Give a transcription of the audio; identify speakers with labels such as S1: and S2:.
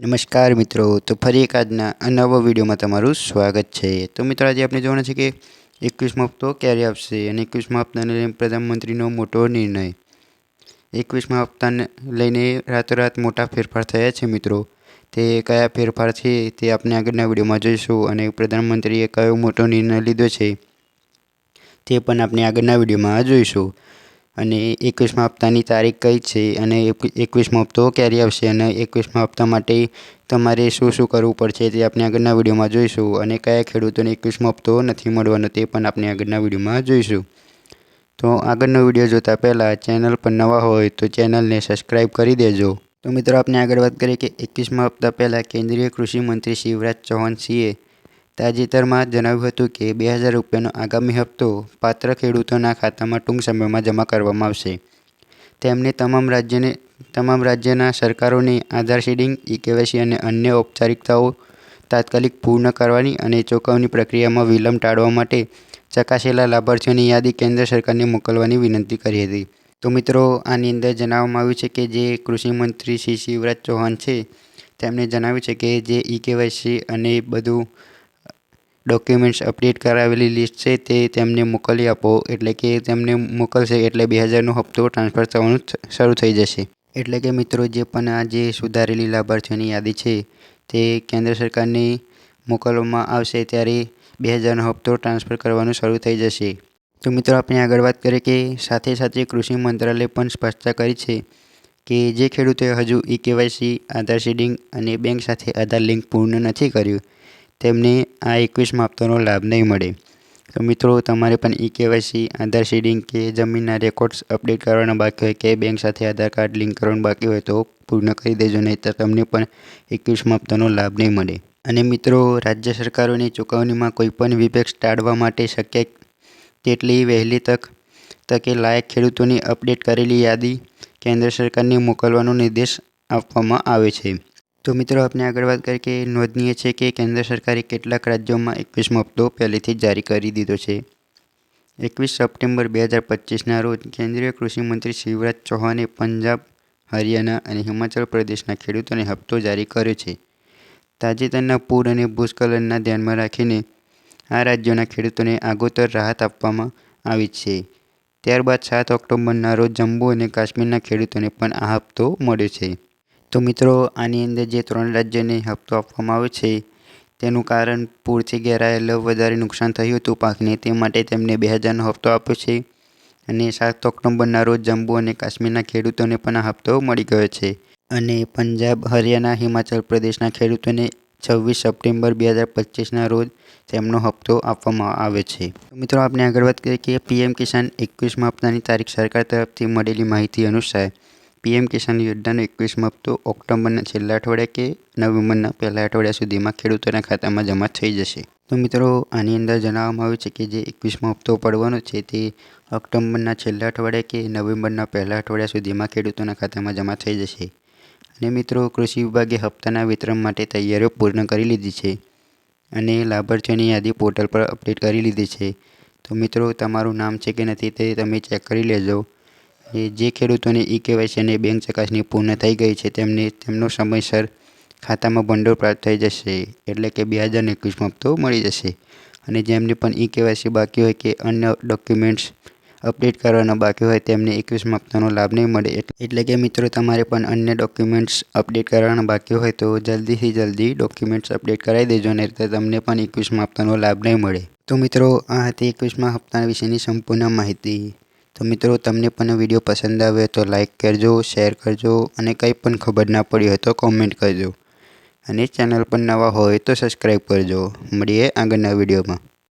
S1: નમસ્કાર મિત્રો, તો ફરી એક આજના આ નવા વિડીયોમાં તમારું સ્વાગત છે. તો મિત્રો, આજે આપણે જોવાનું છે કે એકવીસમો હપ્તો ક્યારે આપશે અને એકવીસમા હપ્તાને લઈને પ્રધાનમંત્રીનો મોટો નિર્ણય. એકવીસમા હપ્તાને લઈને રાતોરાત મોટા ફેરફાર થયા છે મિત્રો. તે કયા ફેરફાર છે તે આપણે આગળના વિડીયોમાં જોઈશું અને પ્રધાનમંત્રીએ કયો મોટો નિર્ણય લીધો છે તે પણ આપણે આગળના વિડીયોમાં જોઈશું. અને એકવીસમા હપ્તાની તારીખ કઈ છે? અને એકવીસમો હપ્તો ક્યારે આવશે? અને એકવીસમા હપ્તા માટે તમારે શું શું કરવું પડશે તે આપણે આગળના વિડીયોમાં જોઈશું. અને કયા ખેડૂતોને એકવીસમો હપ્તો નથી મળવાનો તે પણ આપણે આગળના વિડીયોમાં જોઈશું. તો આગળનો વીડિયો જોતાં પહેલાં ચેનલ પર નવા હોય તો ચેનલને સબસ્ક્રાઈબ કરી દેજો. તો મિત્રો આપણે આગળ વાત કરીએ કે એકવીસમા હપ્તા પહેલાં કેન્દ્રીય કૃષિ મંત્રી શિવરાજ ચૌહાણ સિંહે તાજેતરમાં જણાવ્યું હતું કે બે હજાર રૂપિયાનો આગામી હપ્તો પાત્ર ખેડૂતોના ખાતામાં ટૂંક સમયમાં જમા કરવામાં આવશે. તેમણે તમામ રાજ્યને, તમામ રાજ્યના સરકારોને આધાર શેડિંગ ઈ કેવાયસી અને અન્ય ઔપચારિકતાઓ તાત્કાલિક પૂર્ણ કરવાની અને ચુકવણી પ્રક્રિયામાં વિલંબ ટાળવા માટે ચકાસેલા લાભાર્થીઓની યાદી કેન્દ્ર સરકારને મોકલવાની વિનંતી કરી હતી. તો મિત્રો, આની અંદર જણાવવામાં આવ્યું છે કે જે કૃષિમંત્રી શ્રી શિવરાજ ચૌહાણ છે, તેમણે જણાવ્યું છે કે જે ઈ કેવાયસી અને બધું ડોક્યુમેન્ટ્સ અપડેટ કરાવેલી લિસ્ટ છે તે તેમને મોકલી આપો, એટલે કે તેમને મોકલશે એટલે બે હજારનો હપ્તો ટ્રાન્સફર થવાનું શરૂ થઈ જશે. એટલે કે મિત્રો, જે પણ આ જે સુધારેલી લાભાર્થીઓની યાદી છે તે કેન્દ્ર સરકારને મોકલવામાં આવશે ત્યારે બે હજારનો હપ્તો ટ્રાન્સફર કરવાનું શરૂ થઈ જશે. તો મિત્રો, આપણે આગળ વાત કરીએ કે સાથે સાથે કૃષિ મંત્રાલય પણ સ્પષ્ટતા કરી છે કે જે ખેડૂતોએ હજુ ઈ કેવાયસી, આધાર શેડિંગ અને બેંક સાથે આધાર લિંક પૂર્ણ નથી કર્યું. તેમને આ એકવીસ હપ્તાનો લાભ નહીં મળે. તો મિત્રો, તમારે પણ ઈ કેવાયસી આધાર શીડિંગ કે જમીનના રેકોર્ડ્સ અપડેટ કરવાના બાકી હોય કે બેંક સાથે આધાર કાર્ડ લિંક કરવાનું બાકી હોય તો પૂર્ણ કરી દેજો નહીં તો તમને પણ એકવીસ હપ્તાનો લાભ નહીં મળે. અને મિત્રો, રાજ્ય સરકારોની ચૂકવણીમાં કોઈપણ વિપેક્ષ ટાળવા માટે શક્ય તેટલી વહેલી તક, તકે લાયક ખેડૂતોની અપડેટ કરેલી યાદી કેન્દ્ર સરકારને મોકલવાનો નિર્દેશ આપવામાં આવે છે. તો મિત્રો આપણે આગળ વાત કરીએ કે નોંધનીય છે કે કેન્દ્ર સરકારે કેટલાક રાજ્યોમાં એકવીસમો હપ્તો પહેલેથી જ જારી કરી દીધો છે. એકવીસ સપ્ટેમ્બર બે હજાર પચીસના રોજ કેન્દ્રીય કૃષિમંત્રી શિવરાજ ચૌહાણે પંજાબ, હરિયાણા અને હિમાચલ પ્રદેશના ખેડૂતોને હપ્તો જારી કર્યો છે. તાજેતરના પૂર અને ભૂસ્ખલનના ધ્યાનમાં રાખીને આ રાજ્યોના ખેડૂતોને આગોતર રાહત આપવામાં આવી છે. ત્યારબાદ સાત ઓક્ટોબરના રોજ જમ્મુ અને કાશ્મીરના ખેડૂતોને પણ આ હપ્તો મળ્યો છે. તો મિત્રો, આની અંદર જે ત્રણ રાજ્યને હપ્તો આપવામાં આવ્યો છે, તેનું કારણ પૂરથી ઘેરાયેલો વધારે નુકસાન થયું હતું પાકને, તે માટે તેમને બે હજારનો હપ્તો આપ્યો છે. અને સાત ઓક્ટોબરના રોજ જમ્મુ અને કાશ્મીરના ખેડૂતોને પણ આ હપ્તો મળી ગયો છે. અને પંજાબ, હરિયાણા, હિમાચલ પ્રદેશના ખેડૂતોને છવ્વીસ સપ્ટેમ્બર બે હજાર પચીસના રોજ તેમનો હપ્તો આપવામાં આવે છે. મિત્રો આપણે આગળ વાત કરીએ કે પીએમ કિસાન એકવીસમાં હપ્તાની તારીખ સરકાર તરફથી મળેલી માહિતી અનુસાર પીએમ કિસાન યોજનાનો એકવીસમો હપ્તો ઓક્ટોબરના છેલ્લા અઠવાડિયા કે નવેમ્બરના પહેલા અઠવાડિયા સુધીમાં ખેડૂતોના ખાતામાં જમા થઈ જશે. તો મિત્રો, આની અંદર જણાવવામાં આવ્યું છે કે જે એકવીસમો હપ્તો પડવાનો છે તે ઓક્ટોબરના છેલ્લા અઠવાડિયા કે નવેમ્બરના પહેલા અઠવાડિયા સુધીમાં ખેડૂતોના ખાતામાં જમા થઈ જશે. અને મિત્રો, કૃષિ વિભાગે હપ્તાના વિતરણ માટે તૈયારીઓ પૂર્ણ કરી લીધી છે અને લાભાર્થીઓની યાદી પોર્ટલ પર અપડેટ કરી લીધી છે. તો મિત્રો, તમારું નામ છે કે નથી તે તમે ચેક કરી લેજો. જે ખેડૂતોને ઈ કેવાયસી અને બેંક ચકાસણી પૂર્ણ થઈ ગઈ છે, તેમને તેમનો સમયસર ખાતામાં ભંડોળ પ્રાપ્ત થઈ જશે, એટલે કે બે હજાર એકવીસમાં હપ્તો મળી જશે. અને જેમને પણ ઈ કેવાયસી બાકી હોય કે અન્ય ડોક્યુમેન્ટ્સ અપડેટ કરવાના બાકી હોય, તેમને એકવીસમાં હપ્તાનો લાભ નહીં મળે એટલે કે મિત્રો તમારે પણ અન્ય ડોક્યુમેન્ટ્સ અપડેટ કરવાના બાકી હોય તો જલ્દીથી જલ્દી ડોક્યુમેન્ટ્સ અપડેટ કરાવી દેજો તો તમને પણ એકવીસમાં હપ્તાનો લાભ નહીં મળે. તો મિત્રો, આ હતી એકવીસમાં હપ્તા વિશેની સંપૂર્ણ માહિતી. તો મિત્રો, તમને પણ વીડિયો પસંદ આવે તો લાઇક કરજો શેર કરજો અને કંઈ પણ ખબર ના પડી હોય તો કોમેન્ટ કરજો. અને ચેનલ પર નવા હોય તો સબસ્ક્રાઈબ કરજો. મળીએ આગળના વિડીયોમાં.